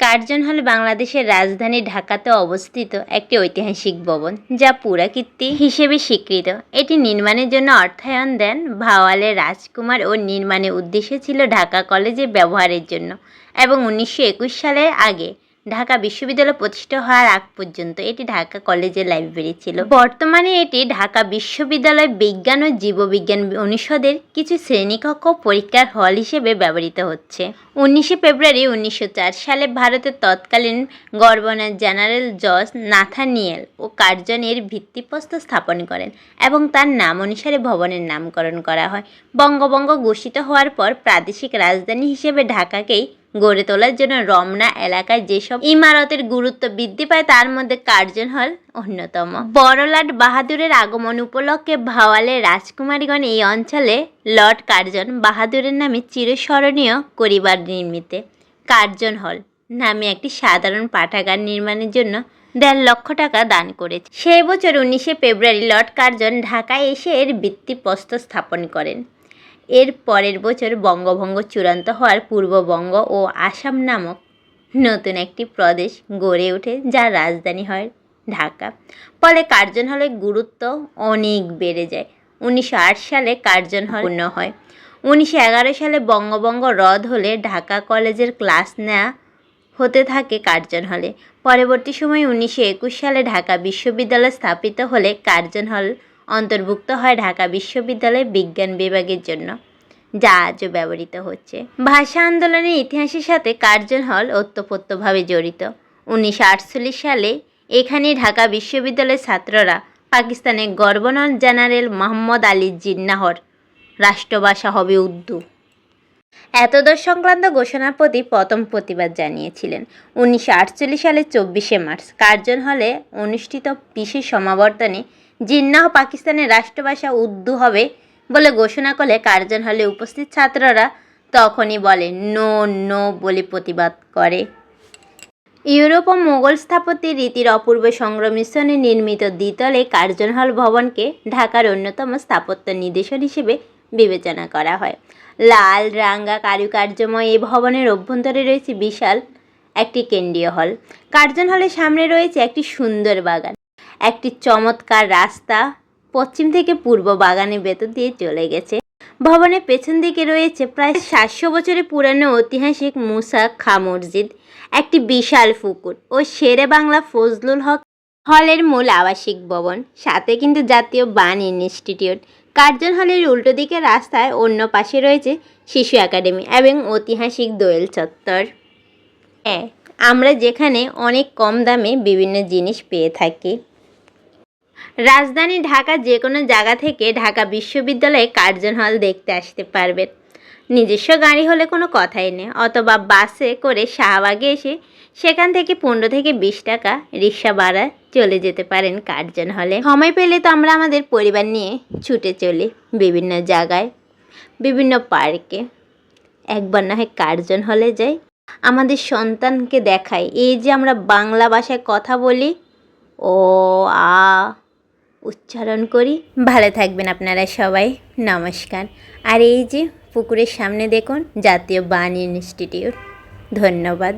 Curzon হল বাংলাদেশের রাজধানী ঢাকাতে অবস্থিত একটি ঐতিহাসিক ভবন, যা পুরাকীর্তি হিসেবে স্বীকৃত। এটি নির্মাণের জন্য অর্থায়ন দেন ভাওয়ালের রাজকুমার ও নির্মাণের উদ্দেশ্য ছিল ঢাকা কলেজে ব্যবহারের জন্য এবং উনিশশো একুশ সালের আগে ঢাকা বিশ্ববিদ্যালয় প্রতিষ্ঠা হওয়ার আগ পর্যন্ত এটি ঢাকা কলেজের লাইব্রেরি ছিল। বর্তমানে এটি ঢাকা বিশ্ববিদ্যালয় বিজ্ঞান ও জীববিজ্ঞান অনুষদের কিছু শ্রেণীকক্ষ পরীক্ষার হল হিসেবে ব্যবহৃত হচ্ছে। উনিশে ফেব্রুয়ারি উনিশশো চার সালে ভারতের তৎকালীন গভর্নর জেনারেল জর্জ নাথানিয়েল ও কার্জন এর ভিত্তিপ্রস্তর স্থাপন করেন এবং তার নাম অনুসারে ভবনের নামকরণ করা হয়। বঙ্গভঙ্গ ঘোষিত হওয়ার পর প্রাদেশিক রাজধানী হিসেবে ঢাকাকেই গড়ে তোলার জন্য রমনা এলাকায় যেসব ইমারতের গুরুত্ব বৃদ্ধি পায়, তার মধ্যে কার্জন হল অন্যতম। বড়লাট বাহাদুরের আগমন উপলক্ষে ভাওয়ালের রাজকুমারীগণ এই অঞ্চলে লর্ড কার্জন বাহাদুরের নামে চিরস্মরণীয় করিবার নির্মিতে কার্জন হল নামে একটি সাধারণ পাঠাগার নির্মাণের জন্য দেড় লক্ষ টাকা দান করেছে। সেই বছর উনিশে ফেব্রুয়ারি লর্ড কার্জন ঢাকায় এসে এর ভিত্তিপ্রস্তর স্থাপন করেন। এর পরের বছর বঙ্গভঙ্গ চূড়ান্ত হওয়ার পূর্ববঙ্গ ও আসাম নামক নতুন একটি প্রদেশ গড়ে ওঠে, যার রাজধানী হয় ঢাকা। ফলে কার্জন হলের গুরুত্ব অনেক বেড়ে যায়। উনিশশো আট সালে কার্জন হল পূর্ণ হয়। উনিশশো এগারো সালে বঙ্গভঙ্গ রদ হলে ঢাকা কলেজের ক্লাস নেওয়া হতে থাকে কার্জন হলে পরবর্তী সময়ে উনিশশো একুশ সালে ঢাকা বিশ্ববিদ্যালয় স্থাপিত হলে কার্জন হল অন্তর্ভুক্ত হয় ঢাকা বিশ্ববিদ্যালয় বিজ্ঞান বিভাগের জন্য, যা আজও ব্যবহৃত হচ্ছে। ভাষা আন্দোলনের ইতিহাসের সাথে কার্জন হল ওতপ্রোতভাবে জড়িত। উনিশশো আটচল্লিশ সালে এখানে ঢাকা বিশ্ববিদ্যালয়ের ছাত্ররা পাকিস্তানের গভর্নর জেনারেল মোহাম্মদ আলী জিন্নাহর রাষ্ট্রভাষা হবে উর্দু। এতদর সংক্রান্ত ঘোষণার প্রতি প্রথম প্রতিবাদ জানিয়েছিলেন। উনিশশো সালের চব্বিশে মার্চ কার্জন হলে অনুষ্ঠিত বিশেষ সমাবর্তনে জিন্নাহ পাকিস্তানের রাষ্ট্রভাষা উর্দু হবে বলে ঘোষণা করলে কার্জন হলে উপস্থিত ছাত্ররা তখনই বলে, নো নো বলে প্রতিবাদ করে। ইউরোপ ও মোগল স্থাপত্যের রীতির অপূর্ব সংগ্রমিশ্রণে নির্মিত দ্বিতলে কার্জন হল ভবনকে ঢাকার অন্যতম স্থাপত্য নিদর্শন হিসেবে বিবেচনা করা হয়। লাল, রাঙ্গা, কারুকার্যময় এই ভবনের অভ্যন্তরে রয়েছে বিশাল একটি কেন্দ্রীয় হল। কার্জন হলের সামনে রয়েছে একটি সুন্দর বাগান। একটি চমৎকার রাস্তা পশ্চিম থেকে পূর্ব বাগানের ভেতর দিয়ে চলে গেছে। ভবনের পেছন দিকে রয়েছে প্রায় সাতশো বছরের পুরানো ঐতিহাসিক মুসা খা মসজিদ, একটি বিশাল পুকুর ও শেরে বাংলা ফজলুল হক হলের মূল আবাসিক ভবন, সাথে কিন্তু জাতীয় বান ইনস্টিটিউট। কার্জন হলের উল্টো দিকে রাস্তায় অন্য পাশে রয়েছে শিশু একাডেমি এবং ঐতিহাসিক দোয়েল চত্বর। হ্যাঁ আমরা যেখানে অনেক কম দামে বিভিন্ন জিনিস পেয়ে থাকি। রাজধানী ঢাকা যে কোনো জায়গা থেকে ঢাকা বিশ্ববিদ্যালয়ে কার্জন হল দেখতে আসতে পারবেন নিজস্ব গাড়ি হলে কোনো কথাই নেই, অথবা বাসে করে শাহবাগে এসে সেখান থেকে পনেরো থেকে বিশ টাকা রিক্সা ভাড়া চলে যেতে পারেন কার্জন হলে। সময় পেলে তো আমরা আমাদের পরিবার নিয়ে ছুটে চলি বিভিন্ন জায়গায়, বিভিন্ন পার্কে। একবার না হয় কার্জন হলে যাই। আমাদের সন্তানকে দেখাই। এই যে আমরা বাংলা ভাষায় কথা বলি, ও, আ উচ্চারণ করি। ভালো থাকবেন আপনারা সবাই। নমস্কার। আর এই যে পুকুরের সামনে দেখুন, জাতীয় বান ইনস্টিটিউট। ধন্যবাদ।